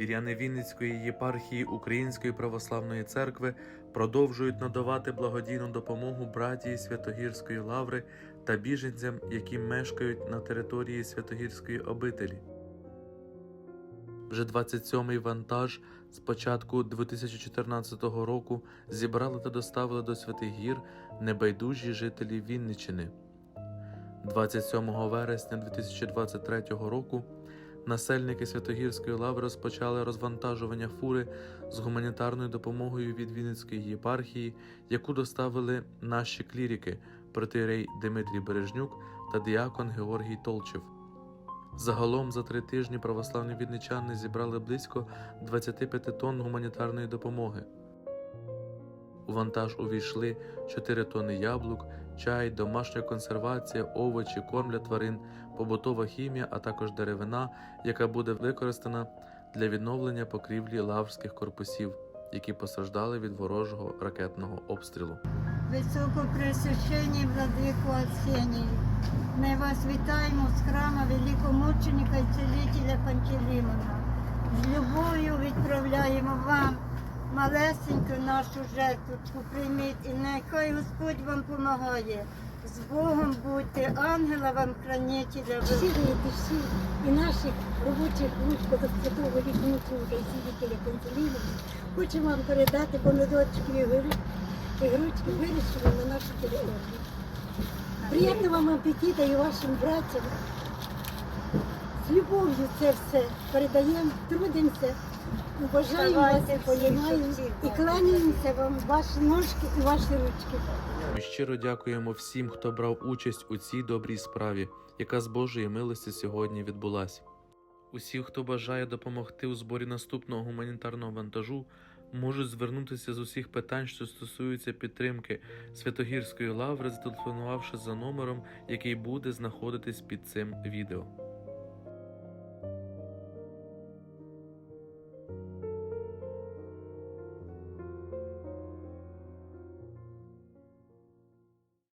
Віряни Вінницької єпархії Української православної церкви продовжують надавати благодійну допомогу братії Святогірської лаври та біженцям, які мешкають на території Святогірської обителі. Вже 27-й вантаж з початку 2014 року зібрали та доставили до Святих Гір небайдужі жителі Вінничини. 27 вересня 2023 року насельники Святогірської лаври розпочали розвантажування фури з гуманітарною допомогою від Вінницької єпархії, яку доставили наші кліріки протирей Дмитрій Бережнюк та діакон Георгій Толчев. Загалом за три тижні православні відничани зібрали близько 25 тонн гуманітарної допомоги. У вантаж увійшли 4 тонни яблук, чай, домашня консервація, овочі, корм для тварин, побутова хімія, а також деревина, яка буде використана для відновлення покрівлі лаврських корпусів, які постраждали від ворожого ракетного обстрілу. Високопресвященні владику Арсенію. Ми вас вітаємо з храма великомученика і целителя Пантелеймона. З любов'ю відправляємо вам малесеньку нашу жертвочку. Прийміть і нехай Господь вам допомагає. З Богом будьте, ангела вам хранителя. Всі ви всі і наших робочих рук до святого великомученика і сидітеля Пантелеймона хочемо вам передати помидорчики і гру- і грудки вирішили на нашу територію. Приємного вам апетита і вашим братям. З любов'ю це все передаємо, трудимося, бажаємо вас Давайте і кланяємося вам ваші ножки і ваші ручки. Ми щиро дякуємо всім, хто брав участь у цій добрій справі, яка з Божої милості сьогодні відбулася. Усі, хто бажає допомогти у зборі наступного гуманітарного вантажу, можуть звернутися з усіх питань, що стосуються підтримки Святогірської лаври, зателефонувавши за номером, який буде знаходитись під цим відео.